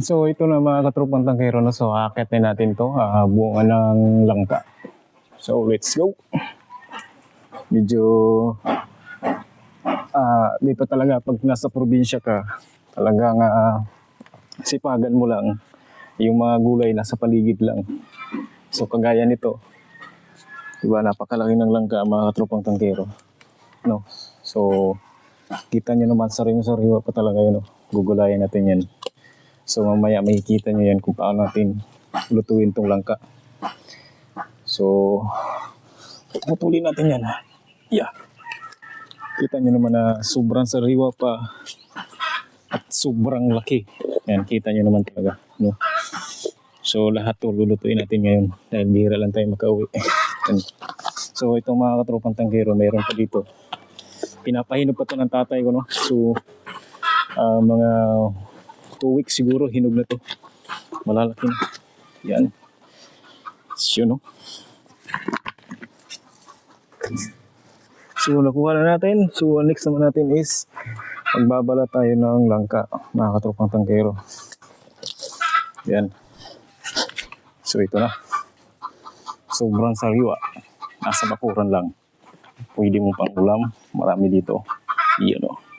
So ito na mga katropang tangkero na so akit na natin to uh, buong ng langka. So let's go. Medyo ah dito talaga pag nasa probinsya ka talagang ah, sipagan mo lang yung mga gulay nasa paligid lang. So kagaya nito. Diba napakalaki ng langka mga katropang tangkero. No. So kita nyo naman sariwa-sariwa pa talaga yun. No? Gugulayan natin yan. So mamaya makikita nyo yan kung paano natin lutuin tong langka. So, putulin natin yan. Yeah. Kita nyo naman na sobrang sariwa pa at sobrang laki. Yan, kita nyo naman talaga. No? So lahat to lulutuin natin ngayon dahil bihira lang tayo makauwi. So itong mga katropang tanggero, mayroon pa dito. Pinapahinog pa to ng tatay ko, no? So, ah, mga two weeks siguro hinog na to. Malalaki na. Yan. So, no? So, nakuha na natin. So, next naman natin is magbabala tayo ng langka, mga katropang tangkero. Yan. So, ito na. Sobrang sariwa. Nasa bakuran lang. Pwede mo pang ulam. Marami dito. Iyan o.